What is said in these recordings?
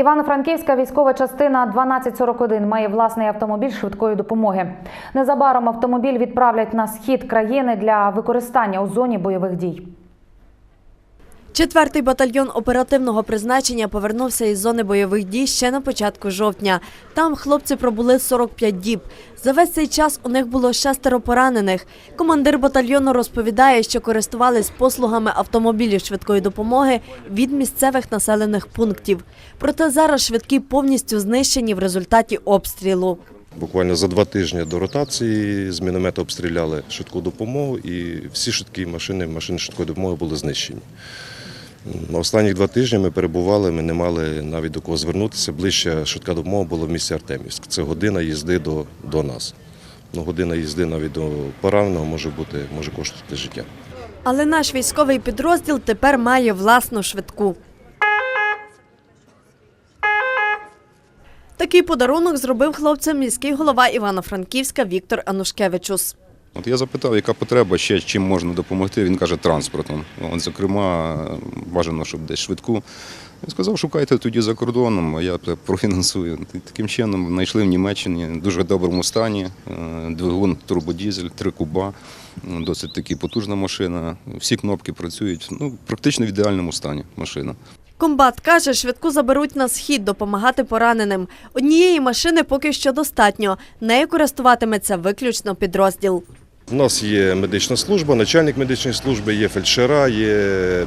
Івано-Франківська військова частина 1241 має власний автомобіль швидкої допомоги. Незабаром автомобіль відправлять на схід країни для використання у зоні бойових дій. Четвертий батальйон оперативного призначення повернувся із зони бойових дій ще на початку жовтня. Там хлопці пробули 45 діб. За весь цей час у них було шестеро поранених. Командир батальйону розповідає, що користувались послугами автомобілів швидкої допомоги від місцевих населених пунктів. Проте зараз швидкі повністю знищені в результаті обстрілу. Буквально за два тижні до ротації з міномета обстріляли швидку допомогу і всі швидкі машини, машини швидкої допомоги були знищені. На останні два тижні ми перебували, ми не мали навіть до кого звернутися. Ближче швидка допомога була в місті Артемівськ. Це година їзди до, до нас. Ну, година їзди навіть до пораненого може бути, може коштувати життя. Але наш військовий підрозділ тепер має власну швидку. Такий подарунок зробив хлопцям міський голова Івано-Франківська Віктор Анушкевичус. От я запитав, яка потреба ще чим можна допомогти. Він каже, транспортом. От, зокрема, бажано, щоб десь швидку. Він сказав, шукайте тоді за кордоном, а я профінансую. Таким чином знайшли в Німеччині в дуже доброму стані. е, Двигун турбодізель, три куба, досить таки потужна машина. Всі кнопки працюють. Ну, практично в ідеальному стані машина. Комбат каже, швидку заберуть на схід допомагати пораненим. Однієї машини поки що достатньо. Нею користуватиметься виключно підрозділ. У нас є медична служба, начальник медичної служби, є фельдшера, є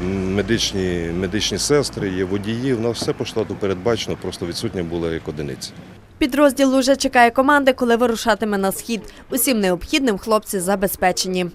медичні, медичні сестри, є водії. У нас все по штату передбачено, просто відсутня була як одиниця. Підрозділ уже чекає команди, коли вирушатиме на схід. Усім необхідним хлопці забезпечені.